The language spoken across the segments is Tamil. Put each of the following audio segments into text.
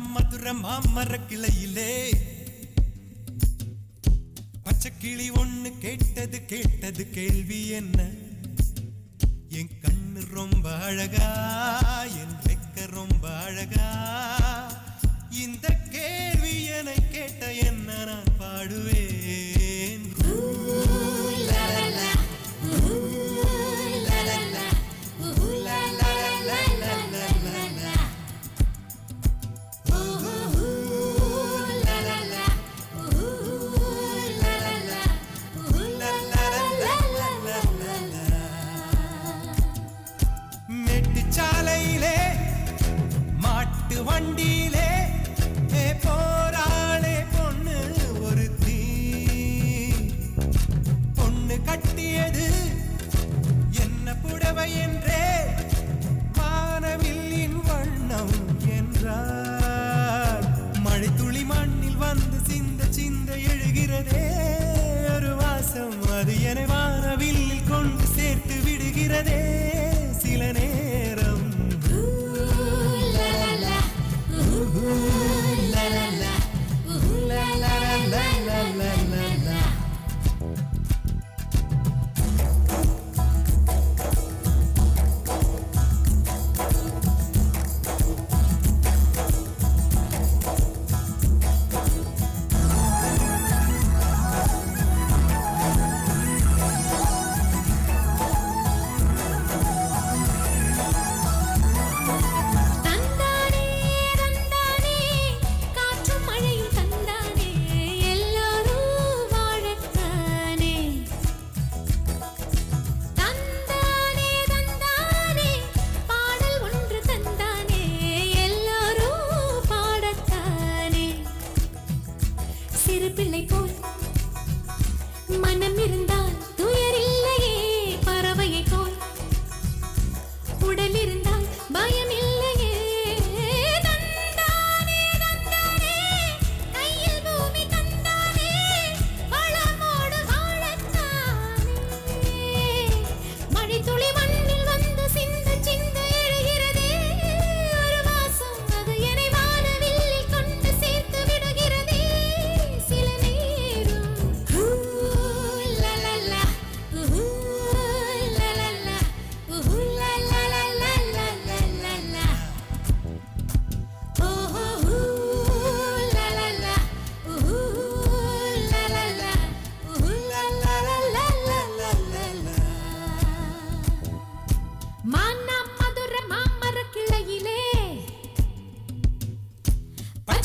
மாமர கிளையிலே. பச்சை கிளி ஒண்ணு கேட்டது கேட்டது கேள்வி என்ன? என் கண்ணு ரொம்ப அழகா மாட்டு வண்டியிலே போராளே பொண்ணு ஒரு தீ பொண்ணு கட்டியது என்ன புடவை என்றே வானவில்லின் வண்ணம் என்றார் மழை துளி மண்ணில் வந்து சிந்த சிந்த எழுகிறதே ஒரு வாசம் அது என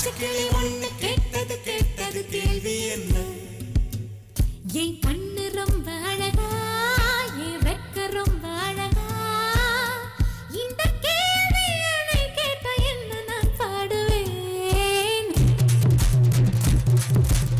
ஆசை கிளி ஒண்ணு கேட்டது கேட்டது கேள்வி என்ன என்